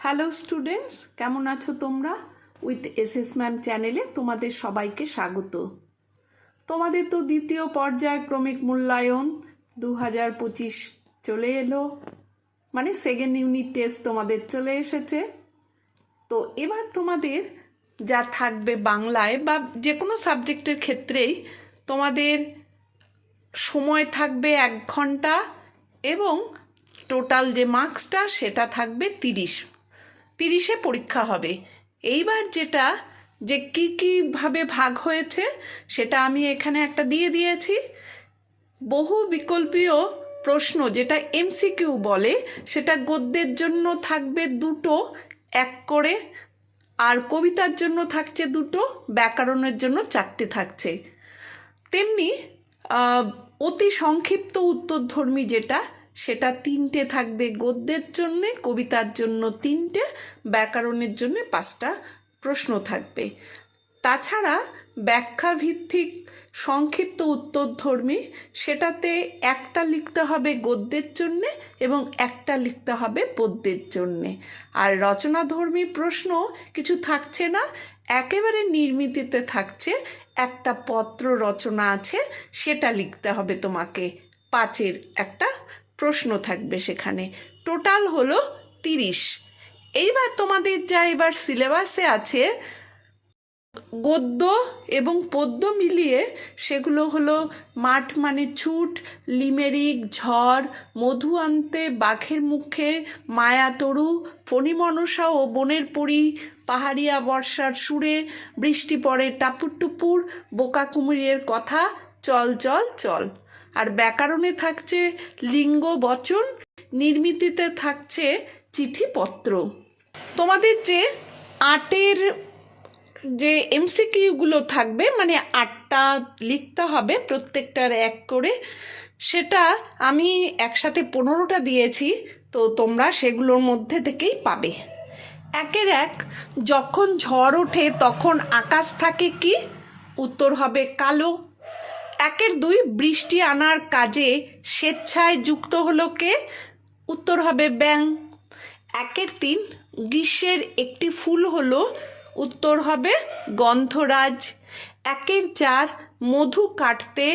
Hello students কেমন আছো তোমরা? উইথ এস এস ম্যাম চ্যানেলে তোমাদের সবাইকে স্বাগত। তোমাদের তো দ্বিতীয় পর্যায় ক্রমিক মূল্যায়ন দু হাজার পঁচিশ চলে এলো। মানে সেকেন্ড ইউনিট টেস্ট তোমাদের চলে এসেছে। তো এবার তোমাদের যা থাকবে বাংলায় বা যে কোনো সাবজেক্টের ক্ষেত্রেই তোমাদের সময় থাকবে এক ঘণ্টা এবং টোটাল যে মার্কসটা সেটা থাকবে তিরিশ। তিরিশে পরীক্ষা হবে। এইবার যেটা যে কী কীভাবে ভাগ হয়েছে, সেটা আমি এখানে একটা দিয়ে দিয়েছি। বহু বিকল্পীয় প্রশ্ন যেটা এমসিকিউ বলে, সেটা গদ্যের জন্য থাকবে দুটো, এক করে। আর কবিতার জন্য থাকছে দুটো, ব্যাকরণের জন্য চারটে থাকছে। তেমনি অতি সংক্ষিপ্ত উত্তরধর্মী যেটা সেটা তিনটে থাকবে গদ্যের জন্যে, কবিতার জন্য তিনটে, ব্যাকরণের জন্য পাঁচটা প্রশ্ন থাকবে। তাছাড়া ব্যাখ্যা ভিত্তিক সংক্ষিপ্ত উত্তরধর্মী সেটাতে একটা লিখতে হবে গদ্যের জন্যে এবং একটা লিখতে হবে পদ্যের জন্যে। আর রচনাধর্মী প্রশ্ন কিছু থাকছে না, একেবারে নির্মিতিতে থাকছে, একটা পত্র রচনা আছে, সেটা লিখতে হবে তোমাকে, পাঁচের একটা প্রশ্ন থাকবে সেখানে। টোটাল হলো তিরিশ। এইবার তোমাদের যা এবার সিলেবাসে আছে, গদ্য এবং পদ্য মিলিয়ে সেগুলো হলো মাঠ মানে ছুট, লিমেরিক, ঝড়, মধু আনতে, বাঘের মুখে মায়াতরু ফণিমনসা ও বনের পরি, পাহাড়িয়া বর্ষার সুরে, বৃষ্টি পড়ে টাপুর টুপুর, বোকা কুমিরের কথা, চল চল চল। আর ব্যাকরণে থাকছে লিঙ্গ বচন, নির্মিতিতে থাকছে চিঠিপত্র। তোমাদের যে আটের যে এমসিকিউগুলো থাকবে মানে আটটা লিখতে হবে প্রত্যেকটার এক করে, সেটা আমি একসাথে পনেরোটা দিয়েছি, তো তোমরা সেগুলোর মধ্যে থেকেই পাবে। একের এক, যখন ঝড় ওঠে তখন আকাশ থাকে কি? উত্তর হবে কালো একের দুই বৃষ্টি আনার কাজে স্বেচ্ছায় যুক্ত হলো কে? উত্তর হবে ব্যাং। একের তিন গ্রীষ্মের একটি ফুল হলো, উত্তর হবে গন্ধরাজ। একের চার মধু কাটতে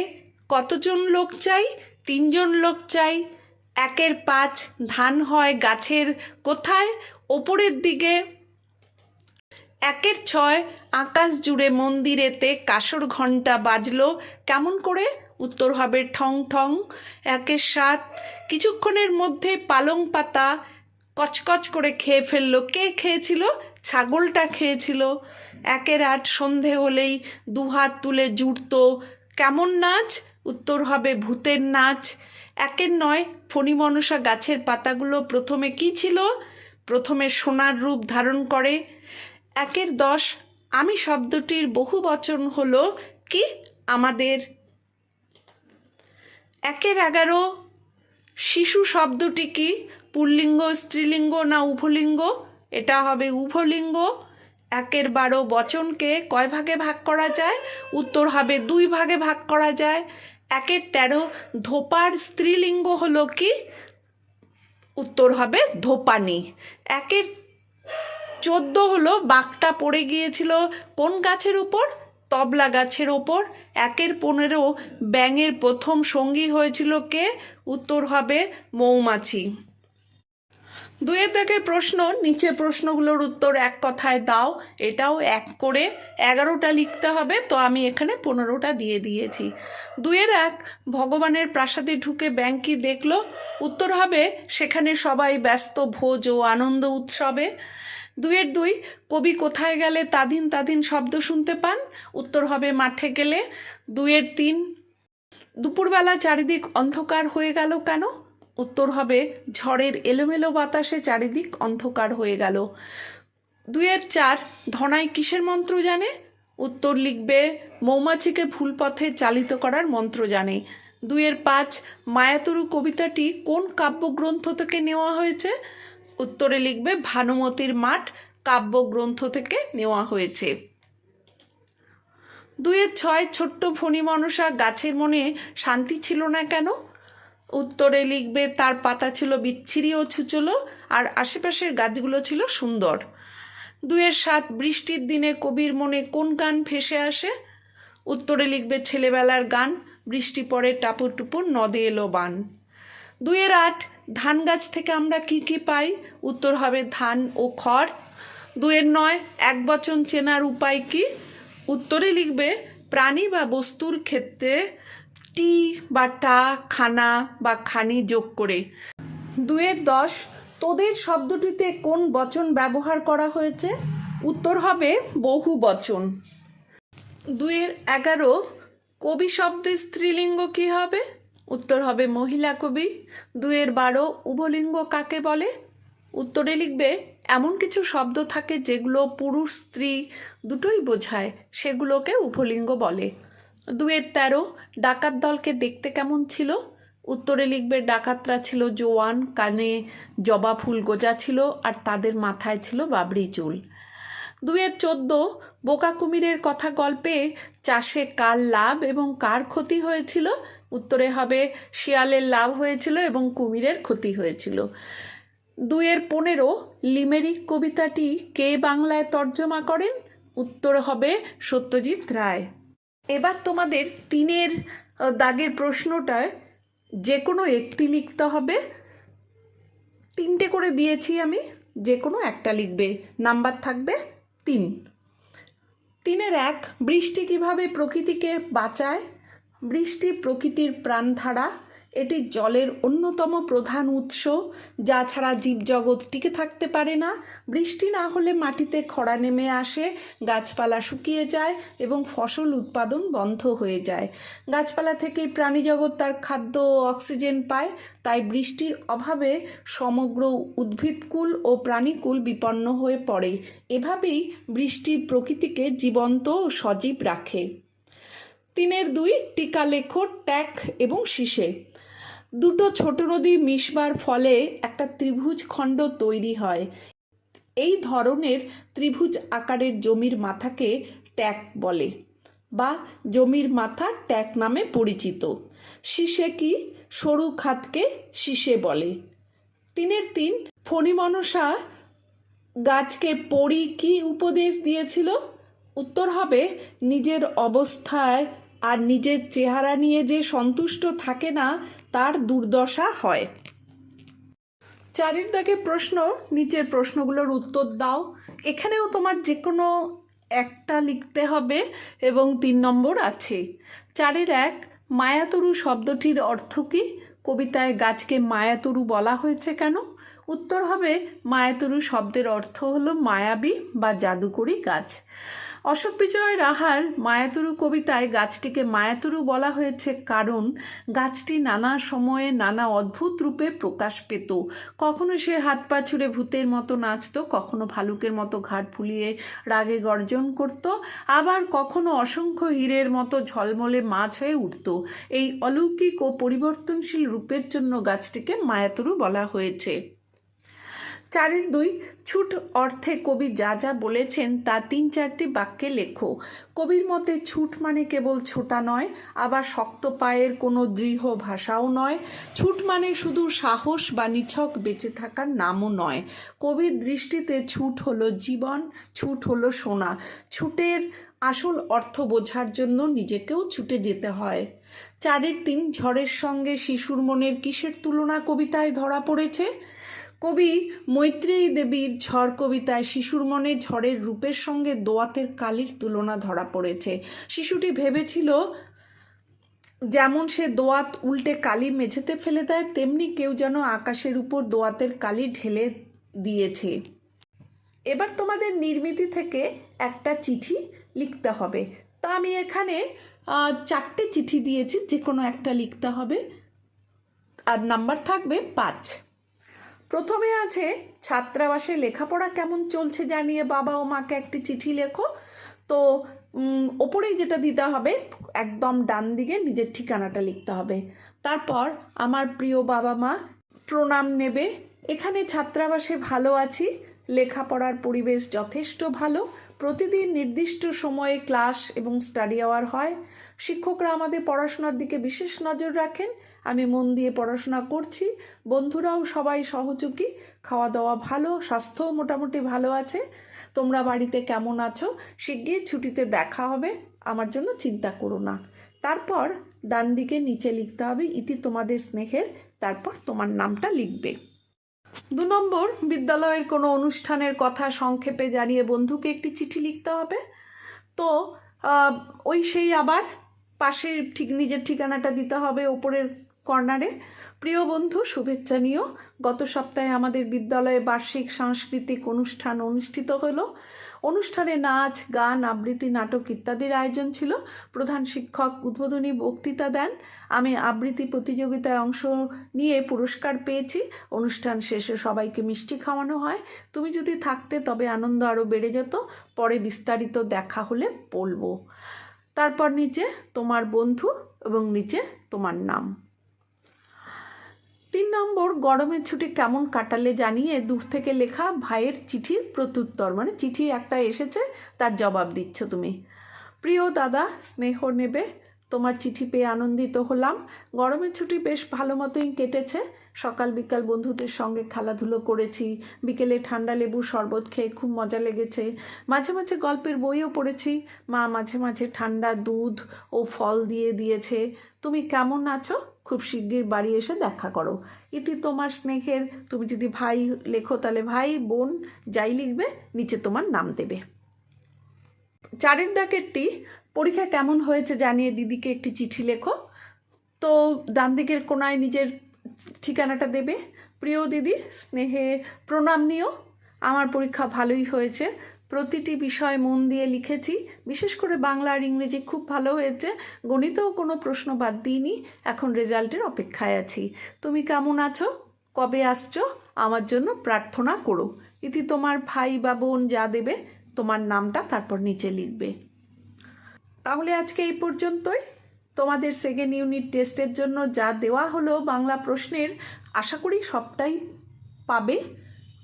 কতজন লোক চাই? তিনজন লোক চাই। একের পাঁচ ধান হয় গাছের কোথায়? ওপরের দিকে একের ছয় আকাশ জুড়ে মন্দিরেতে কাসর ঘণ্টা বাজলো। কেমন করে? উত্তর হবে ঠং ঠং। একের সাত কিছুক্ষণের মধ্যে পালং পাতা কচকচ করে খেয়ে ফেলল। কে খেয়েছিল? ছাগলটা খেয়েছিল। একের আট সন্ধে হলেই দুহাত তুলে জুড়তো। কেমন নাচ? উত্তর হবে ভূতের নাচ। একের নয় ফণিমনসা গাছের পাতাগুলো প্রথমে কি ছিল? প্রথমে সোনার রূপ ধারণ করে। একের দশ আমি শব্দটির বহু বচন হলো কি? আমাদের। একের এগারো শিশু শব্দটি কি? পুল্লিঙ্গ, স্ত্রীলিঙ্গ না উভলিঙ্গ? এটা হবে উভলিঙ্গ। একের বারো বচনকে কয় ভাগে ভাগ করা যায়? উত্তর হবে দুই ভাগে ভাগ করা যায়। একের তেরো ধোপার স্ত্রীলিঙ্গ হলো কি? উত্তর হবে ধোপানি। একের চোদ্দ হলো বাঘটা পড়ে গিয়েছিল কোন গাছের উপর? তবলা গাছের ওপর একের পনেরো ব্যাঙের প্রথম সঙ্গী হয়েছিল কে? উত্তর হবে মৌমাছি। দুয়ের থেকে প্রশ্ন নিচে প্রশ্নগুলোর উত্তর এক কথায় দাও, এটাও এক করে। এগারোটা লিখতে হবে, তো আমি এখানে পনেরোটা দিয়ে দিয়েছি। দুয়ের এক, ভগবানের প্রাসাদে ঢুকে ব্যাংকি দেখল? উত্তর হবে, সেখানে সবাই ব্যস্ত ভোজ ও আনন্দ উৎসবে। দুয়ের দুই, কবি কোথায় গেলে তাদিন তাদিন শব্দ শুনতে পান? উত্তর হবে মাঠে গেলে। দুয়ের তিন, দুপুরবেলা চারিদিক অন্ধকার হয়ে গেল কেন? উত্তর হবে ঝড়ের এলোমেলো বাতাসে চারিদিক অন্ধকার হয়ে গেল। দুয়ের চার, ধনাই কিসের মন্ত্র জানে? উত্তর লিখবে মৌমাছিকে ভুল পথে চালিত করার মন্ত্র জানে। দুয়ের পাঁচ, মায়াতরু কবিতাটি কোন কাব্যগ্রন্থ থেকে নেওয়া হয়েছে? উত্তরে লিখবে, ভানুমতির মাঠ কাব্যগ্রন্থ থেকে নেওয়া হয়েছে। দুয়ের ছয়, ছোট্ট ফণি মনসা গাছের মনে শান্তি ছিল না কেন? উত্তরে লিখবে, তার পাতা ছিল বিচ্ছিরি ও ছুচলো, আর আশেপাশের গাছগুলো ছিল সুন্দর। দুয়ের সাত, বৃষ্টির দিনে কবির মনে কোন গান ভেসে আসে? উত্তরে লিখবে, ছেলেবেলার গান, বৃষ্টি পড়ে টাপুর টুপুর নদে এলো বান। দুয়ের আট ধান গাছ থেকে আমরা কি কি পাই? উত্তর হবে ধান ও খড়। দুয়ের নয়, এক বচন চেনার উপায় কি? উত্তরে লিখবে, প্রাণী বা বস্তুর ক্ষেত্রে টি বা টা, খানা বা খানি যোগ করে। দুয়ের দশ, তোদের শব্দটিতে কোন বচন ব্যবহার করা হয়েছে? উত্তর হবে বহু বচন। দুয়ের এগারো, কবি শব্দের স্ত্রীলিঙ্গ কি হবে? উত্তর হবে মহিলা কবি। দুয়ের বারো উভলিঙ্গ কাকে বলে? উত্তরে লিখবে, এমন কিছু শব্দ থাকে যেগুলো পুরুষ, স্ত্রী দুটোই বোঝায়, সেগুলোকে উভলিঙ্গ বলে। দুয়ের তেরো, ডাকাত দলকে দেখতে কেমন ছিল? উত্তরে লিখবে, ডাকাতরা ছিল জোয়ান, কানে জবা ফুল গোজা ছিল আর তাদের মাথায় ছিল বাবরি চুল। দুয়ের চোদ্দ, বোকা কুমিরের কথা গল্পে চাষে কার লাভ এবং কার ক্ষতি হয়েছিল? উত্তরে হবে, শিয়ালের লাভ হয়েছিল এবং কুমিরের ক্ষতি হয়েছিল। দুয়ের পনেরো লিমেরিক কবিতাটি কে বাংলায় তর্জমা করেন? উত্তর হবে সত্যজিৎ রায়। এবার তোমাদের তিনের দাগের প্রশ্নটায় যে কোনো একটি লিখতে হবে। তিনটে করে দিয়েছি আমি যে কোনো একটা লিখবে। নাম্বার থাকবে তিন। তিনের এক, বৃষ্টি কীভাবে প্রকৃতিকে বাঁচায়? বৃষ্টি প্রকৃতির প্রাণধারা, এটি জলের অন্যতম প্রধান উৎস, যা ছাড়া জীবজগৎ টিকে থাকতে পারে না। বৃষ্টি না হলে মাটিতে খরা নেমে আসে, গাছপালা শুকিয়ে যায় এবং ফসল উৎপাদন বন্ধ হয়ে যায়। গাছপালা থেকেই প্রাণীজগৎ তার খাদ্য ও অক্সিজেন পায়, তাই বৃষ্টির অভাবে সমগ্র উদ্ভিদকুল ও প্রাণীকুল বিপন্ন হয়ে পড়ে। এভাবেই বৃষ্টি প্রকৃতিকে জীবন্ত ও সজীব রাখে। তিনের দুই টিকা লেখো ট্যাক এবং শীষে। দুটো ছোট নদী মিশবার ফলে একটা ত্রিভুজ খণ্ড তৈরি হয়। এই ধরনের ত্রিভুজ আকারের জমির মাথাকে ট্যাক বলে বা জমির মাথা ট্যাক নামে পরিচিত। শীষে কি সরু খাতকে শীষে বলে। তিনের তিন ফণিমনসা গাছকে পড়ি কি উপদেশ দিয়েছিল? উত্তর হবে, নিজের অবস্থায় আর নিজের চেহারা নিয়ে যে সন্তুষ্ট থাকে না, তার দুর্দশা হয়। চারের দাগে প্রশ্ন, নিচের প্রশ্নগুলোর উত্তর দাও। এখানেও তোমার যে কোনো একটা লিখতে হবে এবং তিন নম্বর আছে। চারের এক মায়াতরু শব্দটির অর্থ কী? কবিতায় গাছকে মায়াতরু বলা হয়েছে কেন? উত্তর হবে, মায়াতরু শব্দের অর্থ হলো মায়াবী বা জাদুকরী গাছ। অশোক বিজয় রাহার মায়াতুরু কবিতায় গাছটিকে মায়াতুরু বলা হয়েছে কারণ গাছটি নানা সময়ে নানা অদ্ভুত রূপে প্রকাশ পেত। কখনো সে হাত পা ছুড়ে ভূতের মতো নাচতো, কখনো ভালুকের মতো ঘাট ফুলিয়ে রাগে গর্জন করত, আবার কখনো অসংখ্য হীরের মতো ঝলমলে মাছ হয়ে উঠত। এই অলৌকিক ও পরিবর্তনশীল রূপের জন্য গাছটিকে মায়াতুরু বলা হয়েছে। চারের দুই ছুট অর্থে কবি যা যা বলেছেন তা তিন চারটি বাক্যে লেখো। কবির মতে ছুট মানে কেবল ছোটা নয়, আবার শক্ত পায়ের কোনো দৃঢ় ভাষাও নয়। ছুট মানে শুধু সাহস বা নিছক বেঁচে থাকার নামও নয়। কবির দৃষ্টিতে ছুট হলো জীবন, ছুট হলো সোনা। ছুটের আসল অর্থ বোঝার জন্য নিজেকেও ছুটে যেতে হয়। চারের তিন ঝড়ের সঙ্গে শিশুর মনের কিসের তুলনা কবিতায় ধরা পড়েছে? কবি মৈত্রেয়ী দেবীর ঝড় কবিতায় শিশুর মনে ঝড়ের রূপের সঙ্গে দোয়াতের কালির তুলনা ধরা পড়েছে। শিশুটি ভেবেছিল, যেমন সে দোয়াত উল্টে কালি মেঝেতে ফেলে দেয়, তেমনি কেউ যেন আকাশের উপর দোয়াতের কালি ঢেলে দিয়েছে। এবার তোমাদের নির্মিতি থেকে একটা চিঠি লিখতে হবে। তা আমি এখানে চারটে চিঠি দিয়েছি যে কোনো একটা লিখতে হবে। আর নাম্বার থাকবে পাঁচ। প্রথমে আছে ছাত্রাবাসে লেখাপড়া কেমন চলছে জানিয়ে বাবা ও মাকে একটি চিঠি লেখো। তো ওপরেই যেটা দিতে হবে, একদম ডান দিকে নিজের ঠিকানাটা লিখতে হবে। তারপর আমার প্রিয় বাবা মা প্রণাম নেবে। এখানে ছাত্রাবাসে ভালো আছি, লেখাপড়ার পরিবেশ যথেষ্ট ভালো। প্রতিদিন নির্দিষ্ট সময়ে ক্লাস এবং স্টাডি আওয়ার হয়। শিক্ষকরা আমাদের পড়াশোনার দিকে বিশেষ নজর রাখেন। আমি মন দিয়ে পড়াশোনা করছি। বন্ধুরাও সবাই সহযোগী। খাওয়া দাওয়া ভালো, স্বাস্থ্যও মোটামুটি ভালো আছে। তোমরা বাড়িতে কেমন আছো? শিগগির ছুটিতে দেখা হবে। আমার জন্য চিন্তা করো না। তারপর ডান দিকে নিচে লিখতে হবে, ইতি তোমাদের স্নেহের। তারপর তোমার নামটা লিখবে। দু নম্বর, বিদ্যালয়ের কোনো অনুষ্ঠানের কথা সংক্ষেপে জানিয়ে বন্ধুকে একটি চিঠি লিখতে হবে। তো ওই সেই আবার পাশের ঠিক, নিজের ঠিকানাটা দিতে হবে, ওপরের কর্নারে। প্রিয় বন্ধু, শুভেচ্ছা নিও। গত সপ্তাহে আমাদের বিদ্যালয়ে বার্ষিক সাংস্কৃতিক অনুষ্ঠান অনুষ্ঠিত হলো। অনুষ্ঠানে নাচ, গান, আবৃত্তি, নাটক ইত্যাদির আয়োজন ছিল। প্রধান শিক্ষক উদ্বোধনী বক্তৃতা দেন। আমি আবৃত্তি প্রতিযোগিতায় অংশ নিয়ে পুরস্কার পেয়েছি। অনুষ্ঠান শেষে সবাইকে মিষ্টি খাওয়ানো হয়। তুমি যদি থাকতে তবে আনন্দ আরও বেড়ে যেত। পরে বিস্তারিত দেখা হলে বলব। তারপর নিচে তোমার বন্ধু এবং নিচে তোমার নাম। তিন নম্বর, গরমের ছুটি কেমন কাটালে জানিয়ে দূর থেকে লেখা ভাইয়ের চিঠির প্রত্যুত্তর। মানে চিঠি একটা এসেছে, তার জবাব দিচ্ছ তুমি। প্রিয় দাদা, স্নেহ নেবে। তোমার চিঠি পেয়ে আনন্দিত হলাম। গরমের ছুটি বেশ ভালো মতোই কেটেছে। সকাল বিকাল বন্ধুদের সঙ্গে খেলাধুলো করেছি। বিকেলে ঠান্ডা লেবু শরবত খেয়ে খুব মজা লেগেছে। মাঝে মাঝে গল্পের বইও পড়েছি। মা মাঝে মাঝে ঠান্ডা দুধ ও ফল দিয়ে দিয়েছে। তুমি কেমন আছো? খুব শিগগির বাড়ি এসে দেখা করো। ইতি তোমার স্নেহের, তুমি যদি ভাই লেখো তাহলে ভাই, বোন যাই লিখবে, নিচে তোমার নাম দেবে। চারের দাগেরটি পরীক্ষা কেমন হয়েছে জানিয়ে দিদিকে একটি চিঠি লেখো। তো ডান দিকের কোনায় নিজের ঠিকানাটা দেবে। প্রিয় দিদি, স্নেহে প্রণাম নিও। আমার পরীক্ষা ভালোই হয়েছে। প্রতিটি বিষয় মন দিয়ে লিখেছি। বিশেষ করে বাংলা আর ইংরেজি খুব ভালো হয়েছে। গণিতেও কোনো প্রশ্ন বাদ দিইনি। এখন রেজাল্টের অপেক্ষায় আছি। তুমি কেমন আছো? কবে আসছো? আমার জন্য প্রার্থনা করো। ইতি তোমার ভাই বা বোন যা দেবে, তোমার নামটা তারপর নিচে লিখবে। তাহলে আজকে এই পর্যন্তই। তোমাদের সেকেন্ড ইউনিট টেস্টের জন্য যা দেওয়া হলো বাংলা প্রশ্নের, আশা করি সবটাই পাবে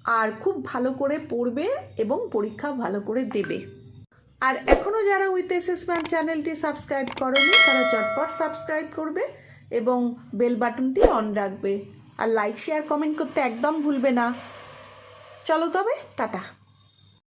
আর খুব ভালো করে পড়বে এবং পরীক্ষা ভালো করে দেবে। আর এখনও যারা উইথ অ্যাসেসমেন্ট চ্যানেলটি সাবস্ক্রাইব করনি, তারা চটপট সাবস্ক্রাইব করবে এবং বেল বাটনটি অন রাখবে। আর লাইক শেয়ার কমেন্ট করতে একদম ভুলবে না। চলো তবে, টাটা।